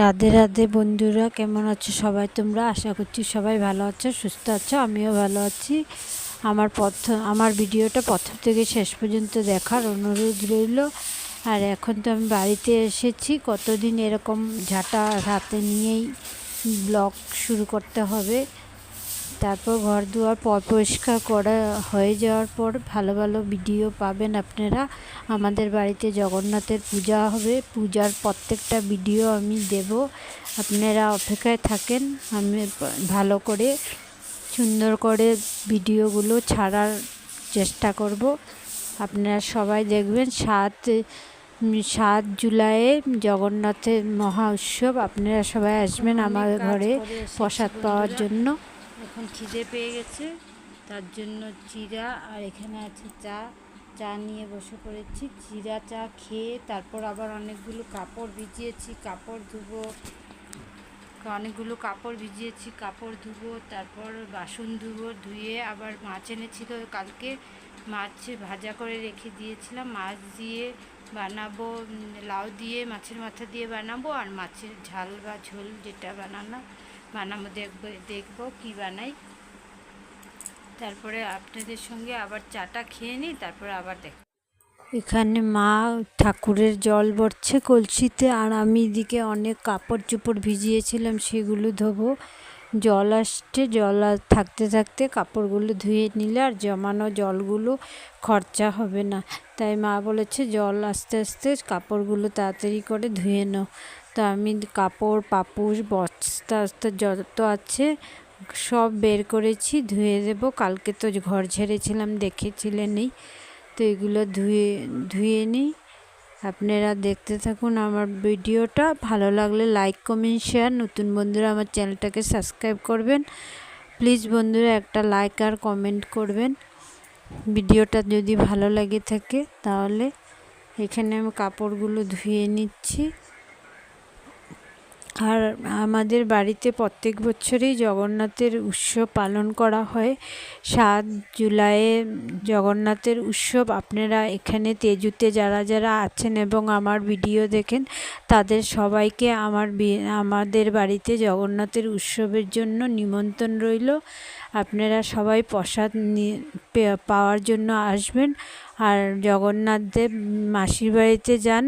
রাধে রাধে বন্ধুরা, কেমন আছো সবাই তোমরা? আশা করছি সবাই ভালো আছো, সুস্থ আছো, আমিও ভালো আছি। আমার প্রথম আমার ভিডিওটা প্রথম থেকে শেষ পর্যন্ত দেখার অনুরোধ রইল। আর এখন তো আমি বাড়িতে এসেছি, কতদিন এরকম ঝাঁটা হাতে নিয়েই ব্লগ শুরু করতে হবে। তারপর ঘর দুয়ার পর পরিষ্কার করা হয়ে যাওয়ার পর ভালো ভালো ভিডিও পাবেন আপনারা। আমাদের বাড়িতে জগন্নাথের পূজা হবে। পূজার প্রত্যেকটা ভিডিও আমি দেব। আপনারা অপেক্ষায় থাকেন। আমি ভালো করে সুন্দর করে ভিডিওগুলো ছাড়ার চেষ্টা করব। আপনারা সবাই দেখবেন সাত সাত জুলাইয়ে জগন্নাথের মহা উৎসব। আপনারা সবাই আসবেন আমার ঘরে প্রসাদ পাওয়ার জন্য। এখন খিদে পেয়ে গেছে, তার জন্য চিরা আর এখানে আছে চা। চা নিয়ে বসে পড়েছি, চিরা চা খেয়ে তারপর আবার অনেকগুলো কাপড় ভিজিয়েছি, কাপড় ধুবো। অনেকগুলো কাপড় ভিজিয়েছি, কাপড় ধুবো, তারপর বাসন ধুবো, ধুয়ে আবার মাছ এনেছিল কালকে। মাছ ভাজা করে রেখে দিয়েছিলাম, মাছ দিয়ে বানাবো লাউ দিয়ে, মাছের মাথা দিয়ে বানাবো আর মাছের ঝাল বা ঝোল যেটা বানানো। বানাবো, দেখব দেখব কী বানাই। তারপরে আপনাদের সঙ্গে আবার চাটা খেয়ে নিই, তারপরে আবার দেখ এখানে মা ঠাকুরের জল ভরছে কলসিতে, আর আমি এদিকে অনেক কাপড় চোপড় ভিজিয়েছিলাম, সেগুলো ধোবো। জল আসছে, জল থাকতে থাকতে কাপড়গুলো ধুয়ে নিলে আর জমানো জলগুলো খরচা হবে না। তাই মা বলেছে, জল আস্তে আস্তে কাপড়গুলো তাড়াতাড়ি করে ধুয়ে নাও। তো আমি কাপড় পাপুস বস্তা আস্তা যত আছে সব বের করেছি, ধুয়ে দেব। কালকে তো ঘর ঝেড়েছিলাম দেখেছিলেনই তো এগুলো ধুয়ে ধুয়ে নিই। আপনারা দেখতে থাকুন আমার ভিডিওটা। ভালো লাগলে লাইক, কমেন্ট, শেয়ার। নতুন বন্ধুরা আমার চ্যানেলটাকে সাবস্ক্রাইব করবেন। প্লিজ বন্ধুরা একটা লাইক আর কমেন্ট করবেন। ভিডিওটা যদি ভালো লাগে থাকে, তাহলে এখানে আমি কাপড়গুলো ধুয়ে নিচ্ছি। আর আমাদের বাড়িতে প্রত্যেক বছরই জগন্নাথের উৎসব পালন করা হয়। সাত জুলাইয়ে জগন্নাথের উৎসব। আপনারা এখানে তেজুতে যারা যারা আছেন এবং আমার ভিডিও দেখেন, তাদের সবাইকে আমার আমাদের বাড়িতে জগন্নাথের উৎসবের জন্য নিমন্ত্রণ রইল। আপনারা সবাই প্রসাদ পাওয়ার জন্য আসবেন। আর জগন্নাথ দেব মাসির বাড়িতে যান।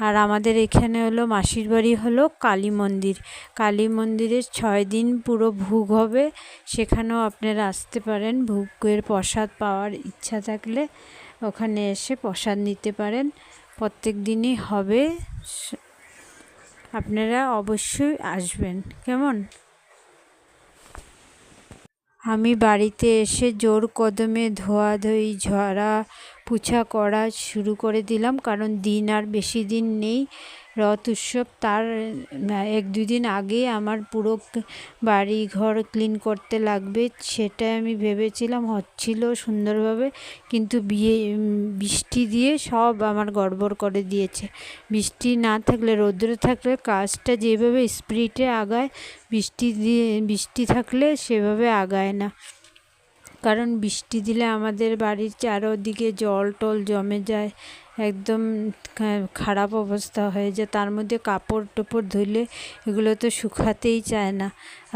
আর আমাদের এখানে হলো মাসির বাড়ি হলো কালী মন্দির। কালী মন্দিরের ছয় দিন পুরো ভোগ হবে। সেখানেও আপনারা আসতে পারেন। ভোগের প্রসাদ পাওয়ার ইচ্ছা থাকলে ওখানে এসে প্রসাদ নিতে পারেন। প্রত্যেক দিনই হবে। আপনারা অবশ্যই আসবেন। কেমন? আমি বাড়িতে এসে জোর কদমে ধোয়াধুয়ি, ঝরা পুছা করা শুরু করে দিলাম, কারণ দিন আর বেশি দিন নেই। রথ উৎসব তার এক দুদিন আগে আমার পুরো বাড়ি ঘর ক্লিন করতে লাগবে সেটা আমি ভেবেছিলাম, হচ্ছিল সুন্দরভাবে। কিন্তু বিয়ে বৃষ্টি দিয়ে সব আমার গড়বড় করে দিয়েছে। বৃষ্টি না থাকলে, রৌদ্র থাকলে, কাজটা যেভাবে স্পিডে আগায়, বৃষ্টি দিয়ে, বৃষ্টি থাকলে সেভাবে আগায় না। কারণ বৃষ্টি দিলে আমাদের বাড়ির চারোদিকে জল টল জমে যায়, একদম খারাপ অবস্থা হয়ে যায়। তার মধ্যে কাপড় টোপড় ধুলে এগুলো তো শুকাতেই চায় না।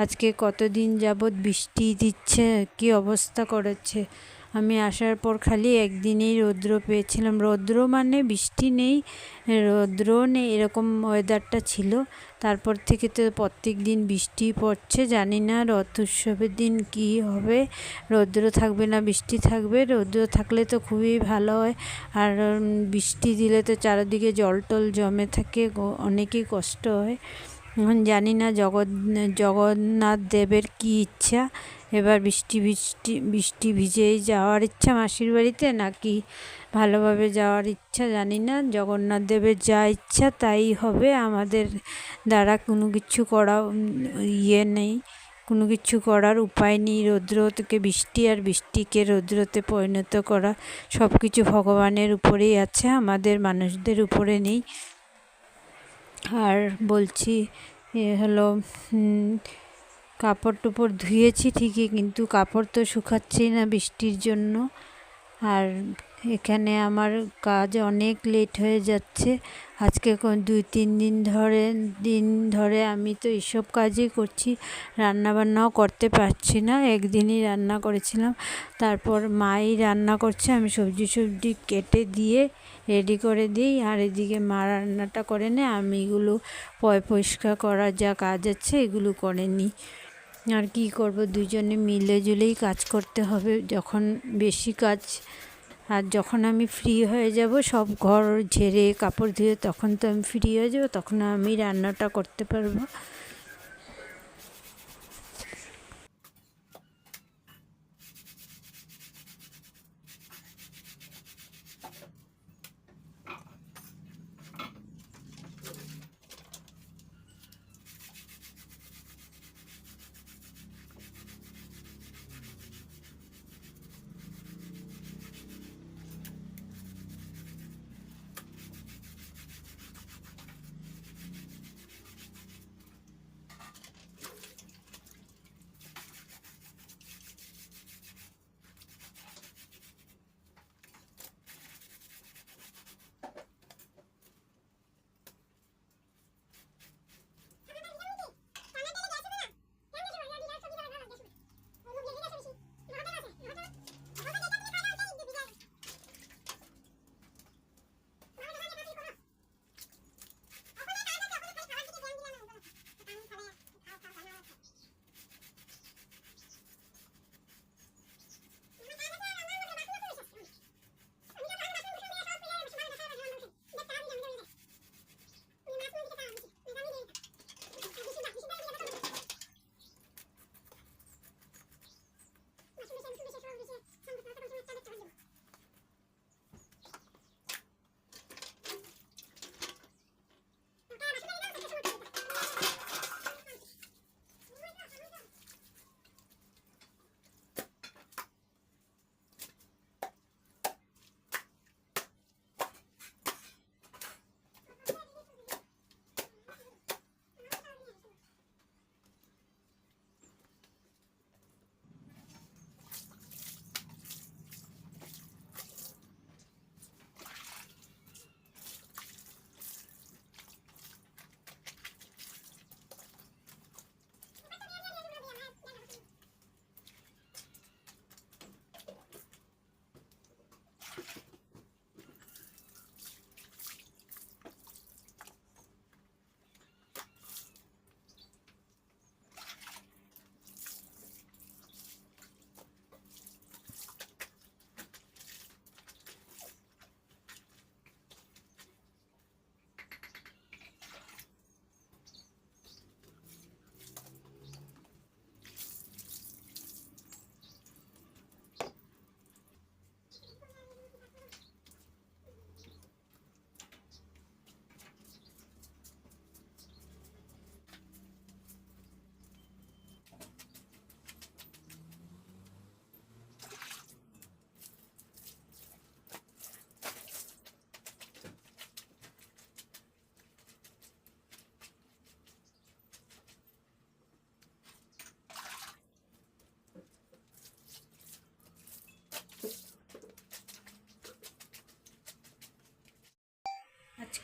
আজকে কতদিন যাবৎ বৃষ্টি দিচ্ছে, কি অবস্থা করেছে? আমি আসার পর খালি একদিনেই রৌদ্র পেয়েছিলাম। রৌদ্র মানে বৃষ্টি নেই, রৌদ্র নেই, এরকম ওয়েদারটা ছিল। তারপর থেকে তো প্রত্যেক দিন বৃষ্টি পড়ছে, জানি না রথ উৎসবের দিন কি হবে। রৌদ্র থাকবে না, বৃষ্টি থাকবে। রৌদ্র থাকলে তো খুবই ভালো হয়। আর বৃষ্টি দিলে তো চারিদিকে জল টল জমে থাকে অনেকই কষ্ট হয়। জানি না জগৎ, জগন্নাথ দেবের কী ইচ্ছা। এবার বৃষ্টি বৃষ্টি বৃষ্টি ভিজেই যাওয়ার ইচ্ছা মাসির বাড়িতে নাকি ভালোভাবে যাওয়ার ইচ্ছা জানি না। জগন্নাথ দেবের যা ইচ্ছা তাই হবে। আমাদের দ্বারা কোনো কিছু করা ইয়ে নেই। কোনো কিছু করার উপায় নেই। রৌদ্র থেকে বৃষ্টি আর বৃষ্টিকে রৌদ্রতে পরিণত করা সব কিছু ভগবানের উপরেই আছে, আমাদের মানুষদের উপরে নেই। আর বলছি, এ হলো কাপড় টুপড় ধুয়েছি ঠিকই, কিন্তু কাপড় তো শুকাচ্ছেই না বৃষ্টির জন্য। আর এখানে আমার কাজ অনেক লেট হয়ে যাচ্ছে। আজকে দুই, তিন দিন ধরে দিন ধরে আমি তো এইসব কাজই করছি রান্না বান্নাও করতে পারছি না। একদিনই রান্না করেছিলাম, তারপর মাই রান্না করছে, আমি সবজি সবজি কেটে দিয়ে রেডি করে দিই। আর এদিকে মা রান্নাটা করে নেয়, আমি এগুলো পয় পরিষ্কার করার যা কাজ আছে এগুলো করে নিই। আর কি করব? দুজনে মিলে জুলেই কাজ করতে হবে। যখন বেশি কাজ, আর যখন আমি ফ্রি হয়ে যাব, সব ঘর ঝেড়ে কাপড় ধুয়ে তখন তো আমি ফ্রি হয়ে যাব, তখন আমি রান্নাটা করতে পারব।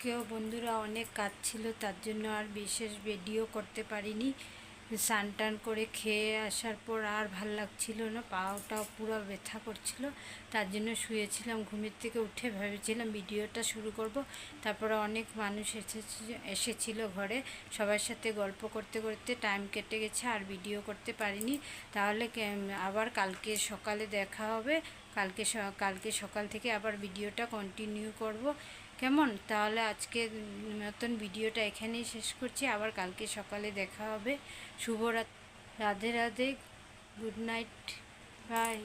আজকেও বন্ধুরা অনেক কাজ ছিল তার জন্য আর বিশেষ ভিডিও করতে পারিনি। স্নান টান করে খেয়ে আসার পর আর ভালো লাগছিল না, পাওটাও পুরো ব্যথা করছিল। তার জন্য শুয়েছিলাম, ঘুমের থেকে উঠে ভেবেছিলাম ভিডিওটা শুরু করব। তারপরে অনেক মানুষ এসেছে, এসেছিল ঘরে। সবার সাথে গল্প করতে করতে টাইম কেটে গেছে, আর ভিডিও করতে পারিনি। তাহলে আবার কালকে সকালে দেখা হবে। কালকে কালকে সকাল থেকে আবার ভিডিওটা কন্টিনিউ করব। কেমন? তাহলে আজকে নতুন ভিডিওটা এখানেই শেষ করছি। আবার কালকে সকালে দেখা হবে। শুভরাত, Radhe Radhe, good night, bye.